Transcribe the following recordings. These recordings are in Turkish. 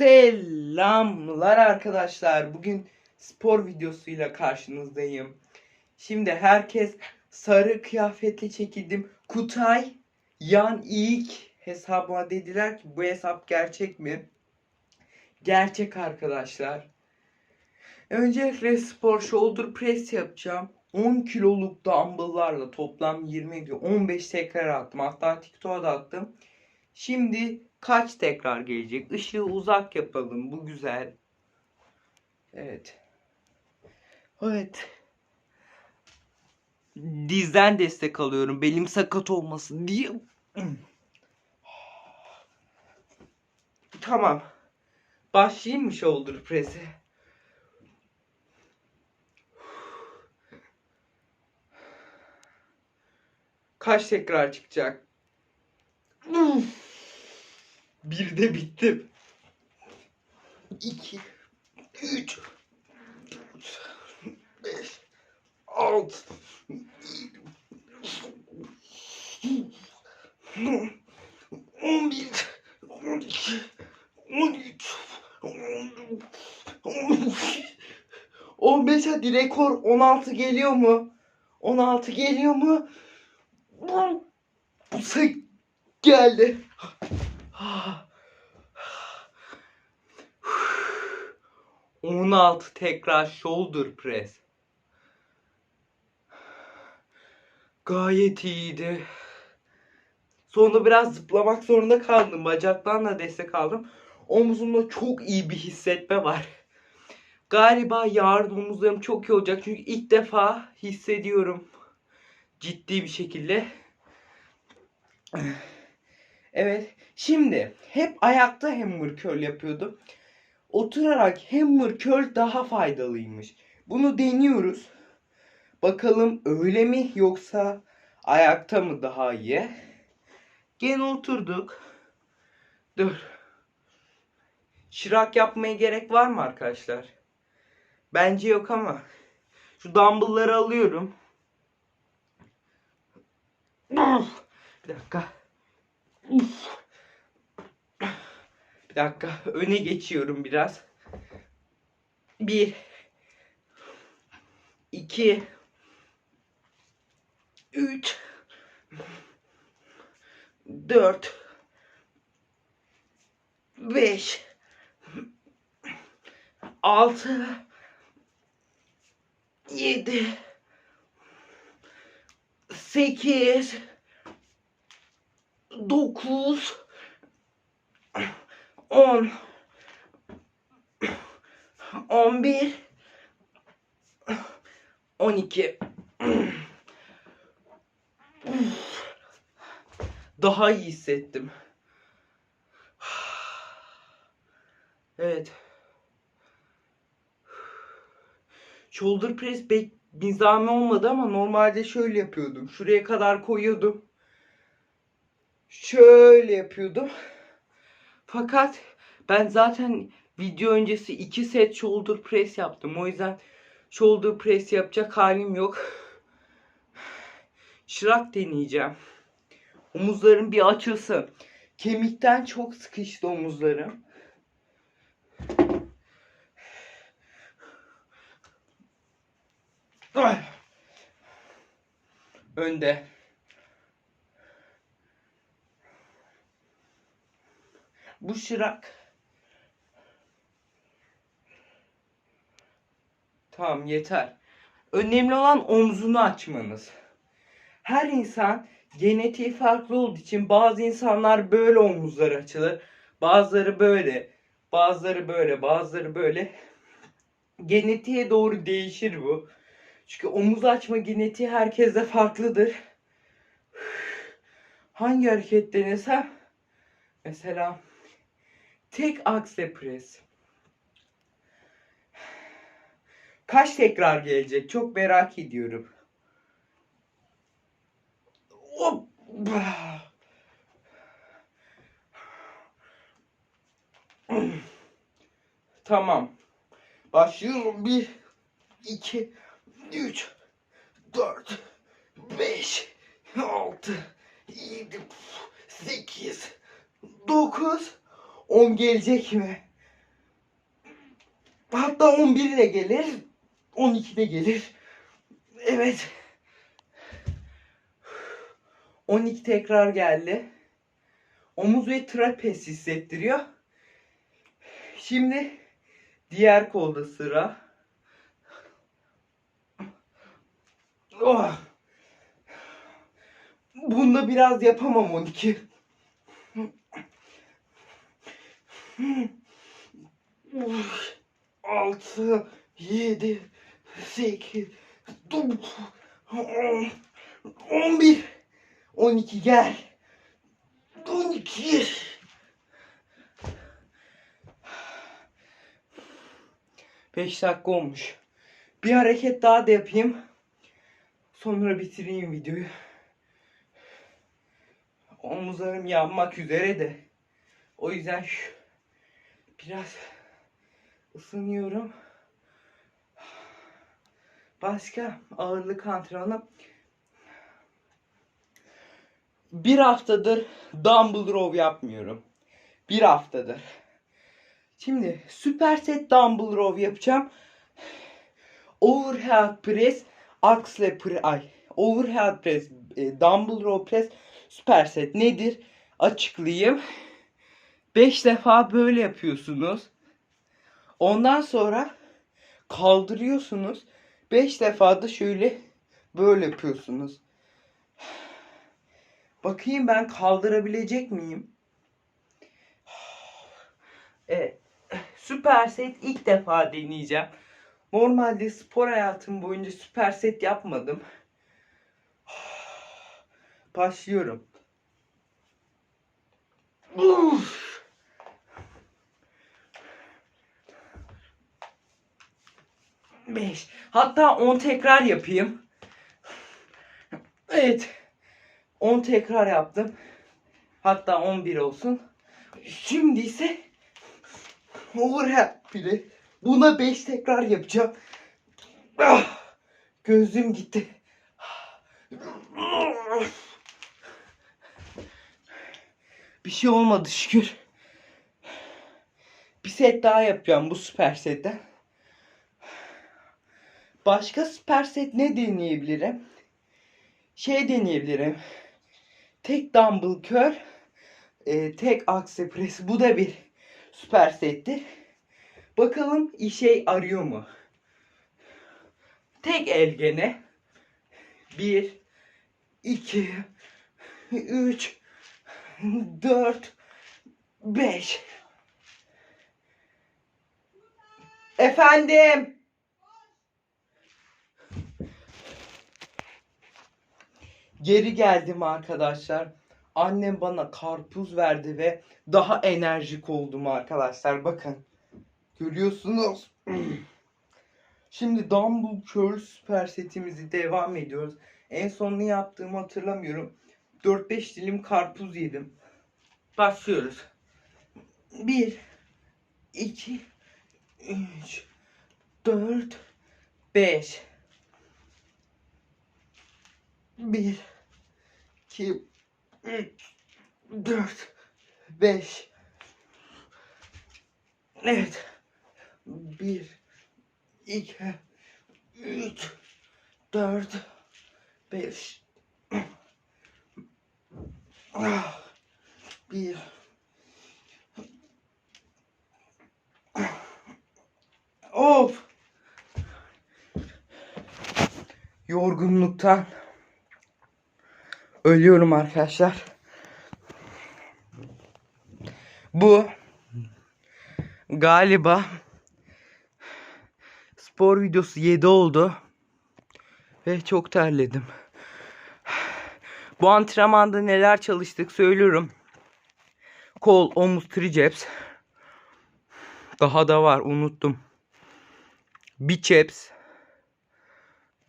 Selamlar arkadaşlar. Bugün spor videosuyla karşınızdayım. Şimdi herkes sarı kıyafetle çekildim. Kutay, Yan ilk hesabıma dediler ki bu hesap gerçek mi? Gerçek arkadaşlar. Öncelikle spor shoulder press yapacağım. 10 kiloluk dumbbell'larla toplam 20 kilo 15 tekrar attım. Hatta TikTok'a da attım. Şimdi kaç tekrar gelecek? Işığı uzak yapalım. Bu güzel. Evet. Evet. Dizden destek alıyorum. Belim sakat olmasın diye. Tamam. Başlayayım mı shoulder press'e? Kaç tekrar çıkacak? Bir de bittim. İki, üç, beş, altı, on bir, on iki, on üç, on on beş, on beş hadi rekor 16 geliyor mu? 16 geliyor mu? Bu geldi. 16 tekrar shoulder press. Gayet iyiydi. Sonra biraz zıplamak zorunda kaldım. Bacaktan da destek aldım. Omzumda çok iyi bir hissetme var. Galiba yarın omuzlarım çok iyi olacak. Çünkü ilk defa hissediyorum. Ciddi bir şekilde. Evet. Şimdi hep ayakta hammer curl yapıyordum. Oturarak hammer curl daha faydalıymış. Bunu deniyoruz. Bakalım öyle mi yoksa ayakta mı daha iyi? Gene oturduk. Dur. Şırak yapmaya gerek var mı arkadaşlar? Bence yok ama. Şu dumbbellları alıyorum. Bir dakika. Uf. Bir dakika. Öne geçiyorum biraz. Bir. iki, Üç. Dört. Beş. Altı. Yedi. Sekiz. Dokuz. On. On bir. On iki. Daha iyi hissettim. Evet. Shoulder press pek nizami olmadı ama normalde şöyle yapıyordum. Şuraya kadar koyuyordum. Şöyle yapıyordum. Fakat ben zaten video öncesi 2 set shoulder press yaptım. O yüzden shoulder press yapacak halim yok. Şırak deneyeceğim. Omuzlarım bir açılsın. Kemikten çok sıkıştı omuzlarım. Ay. Önde. Bu şırak. Tamam yeter. Önemli olan omzunu açmanız. Her insan genetiği farklı olduğu için bazı insanlar böyle omuzları açılır. Bazıları böyle. Bazıları böyle. Bazıları böyle. Genetiğe doğru değişir bu. Çünkü omuz açma genetiği herkeste farklıdır. Hangi hareket denesem? Mesela tek aksle pres. Kaç tekrar gelecek? Çok merak ediyorum. Hoppa. Tamam. Başlıyorum. Bir, iki, üç, dört, beş, altı, yedi, sekiz, dokuz, on gelecek mi? Hatta 11 de gelir. 12 de gelir. Evet. 12 tekrar geldi. Omuz ve trapez hissettiriyor. Şimdi diğer kolda sıra. Oh. Bunda biraz yapamam 12. Altı, yedi, sekiz, dokuz, on, on bir, on iki gel. On iki. Beş dakika olmuş. Bir hareket daha da yapayım. Sonra bitireyim videoyu. Omuzlarım yanmak üzere de. O yüzden şu biraz ısınıyorum. Başka ağırlık antrenmanı. Bir haftadır dumbbell row yapmıyorum. Bir haftadır. Şimdi süperset dumbbell row yapacağım. Overhead press, aksle pre ay, overhead press, e, dumbbell row press, süperset nedir? Açıklayayım. 5 defa böyle yapıyorsunuz. Ondan sonra kaldırıyorsunuz. 5 defa da şöyle böyle yapıyorsunuz. Bakayım ben kaldırabilecek miyim? Evet. Süper set ilk defa deneyeceğim. Normalde spor hayatım boyunca süper set yapmadım. Başlıyorum. Uf. Beş. Hatta 10 tekrar yapayım. Evet. 10 tekrar yaptım. Hatta 11 olsun. Şimdi ise overhead bile. Buna 5 tekrar yapacağım. Ah, gözüm gitti. Bir şey olmadı şükür. Bir set daha yapacağım bu süper setten. Başka süper set ne deneyebilirim? Şey deneyebilirim. Tek dumbbell curl, e, tek akse press. Bu da bir süper settir. Bakalım işe arıyor mu? Tek el gene. Bir, iki, üç, dört, beş. Efendim. Geri geldim arkadaşlar. Annem bana karpuz verdi ve daha enerjik oldum arkadaşlar. Bakın. Görüyorsunuz. Şimdi Dumble Curl süper setimizi devam ediyoruz. En son ne yaptığımı hatırlamıyorum. 4-5 dilim karpuz yedim. Başlıyoruz. 1 2 3 4 5 1 2 3 4 5 Evet. 1 2 3 4 5 1 Of. Yorgunluktan ölüyorum arkadaşlar. Bu galiba spor videosu 7 oldu. Ve çok terledim. Bu antrenmanda neler çalıştık söylüyorum. Kol, omuz, triceps. Daha da var unuttum. Biceps.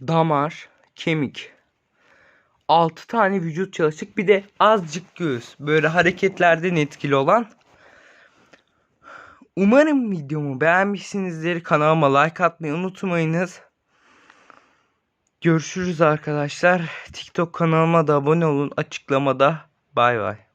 Damar, kemik. 6 tane vücut çalıştık. Bir de azıcık göğüs. Böyle hareketlerden etkili olan. Umarım videomu beğenmişsinizdir. Kanalıma like atmayı unutmayınız. Görüşürüz arkadaşlar. TikTok kanalıma da abone olun. Açıklamada bay bay.